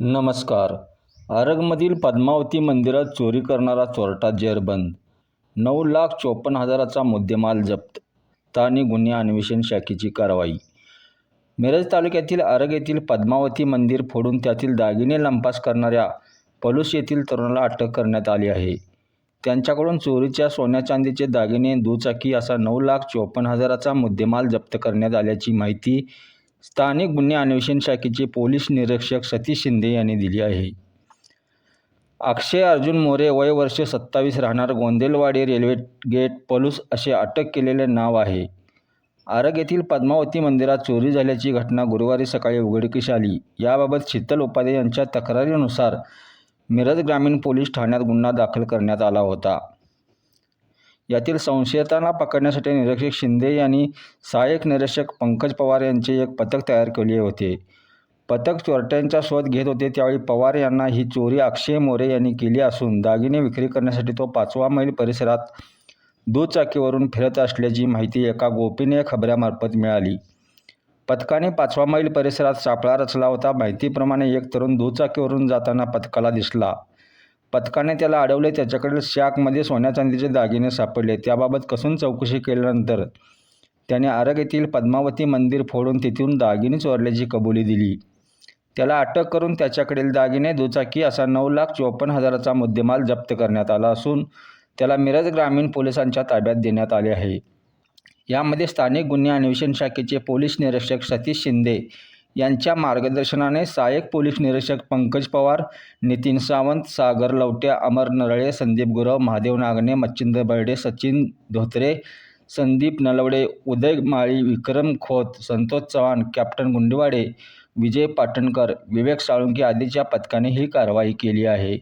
नमस्कार. आरगमधील पद्मावती मंदिरात चोरी करणारा चोरटा जेरबंद नऊ लाख चोपन्न हजाराचा मुद्देमाल जप्त. स्थानिक गुन्हे अन्वेषण शाखेची कारवाई. मिरज तालुक्यातील आरग येथील पद्मावती मंदिर फोडून त्यातील दागिने लंपास करणाऱ्या पलूस येथील तरुणाला अटक करण्यात आली आहे. त्यांच्याकडून चोरीच्या सोन्या चांदीचे दागिने दुचाकी असा नऊ लाख चोपन्न हजाराचा मुद्देमाल जप्त करण्यात आल्याची माहिती स्थानिक गुन्हे अन्वेषण शाखेचे पोलीस निरीक्षक सतीश शिंदे यांनी दिली आहे. अक्षय अर्जुन मोरे वय वर्ष सत्तावीस राहणार गोंदेलवाडी रेल्वे गेट पलूस असे अटक केलेले नाव आहे. आरग येथील पद्मावती मंदिरात चोरी झाल्याची घटना गुरुवारी सकाळी उघडकीस आली. याबाबत शीतल उपाध्ये यांच्या तक्रारीनुसार मिरज ग्रामीण पोलीस ठाण्यात गुन्हा दाखल करण्यात आला होता. यातील संशयितांना पकडण्यासाठी निरीक्षक शिंदे यांनी सहाय्यक निरीक्षक पंकज पवार यांचे एक पथक तयार केले होते. पथक चोरट्यांचा शोध घेत होते. त्यावेळी पवार यांना ही चोरी अक्षय मोरे यांनी केली असून दागिने विक्री करण्यासाठी तो पाचवा मैल परिसरात दुचाकीवरून फिरत असल्याची माहिती एका गोपनीय खबऱ्यामार्फत मिळाली. पथकाने पाचवा मैल परिसरात सापळा रचला होता. माहितीप्रमाणे एक तरुण दुचाकीवरून जाताना पथकाला दिसला. पथकाने त्याला अडवले. त्याच्याकडील शाकमध्ये सोन्या चांदीचे दागिने सापडले. त्याबाबत कसून चौकशी केल्यानंतर त्याने आरग येथील पद्मावती मंदिर फोडून तिथून दागिने चोरल्याची कबुली दिली. त्याला अटक करून त्याच्याकडील दागिने दुचाकी असा नऊ लाख चोपन्न हजाराचा मुद्देमाल जप्त करण्यात आला असून त्याला मिरज ग्रामीण पोलिसांच्या ताब्यात देण्यात आले आहे. यामध्ये स्थानिक गुन्हे अन्वेषण शाखेचे पोलीस निरीक्षक सतीश शिंदे यांच्या मार्गदर्शनाने सहाय्यक पोलीस निरीक्षक पंकज पवार नितीन सावंत सागर लवट्या अमर नरळे संदीप गुरव महादेव नागने मच्छिंद्र बर्डे सचिन धोत्रे संदीप नलवडे उदय माळी विक्रम खोत संतोष चव्हाण कॅप्टन गुंडवाडे विजय पाटणकर विवेक साळुंके आदीच्या पथकाने ही कारवाई केली आहे.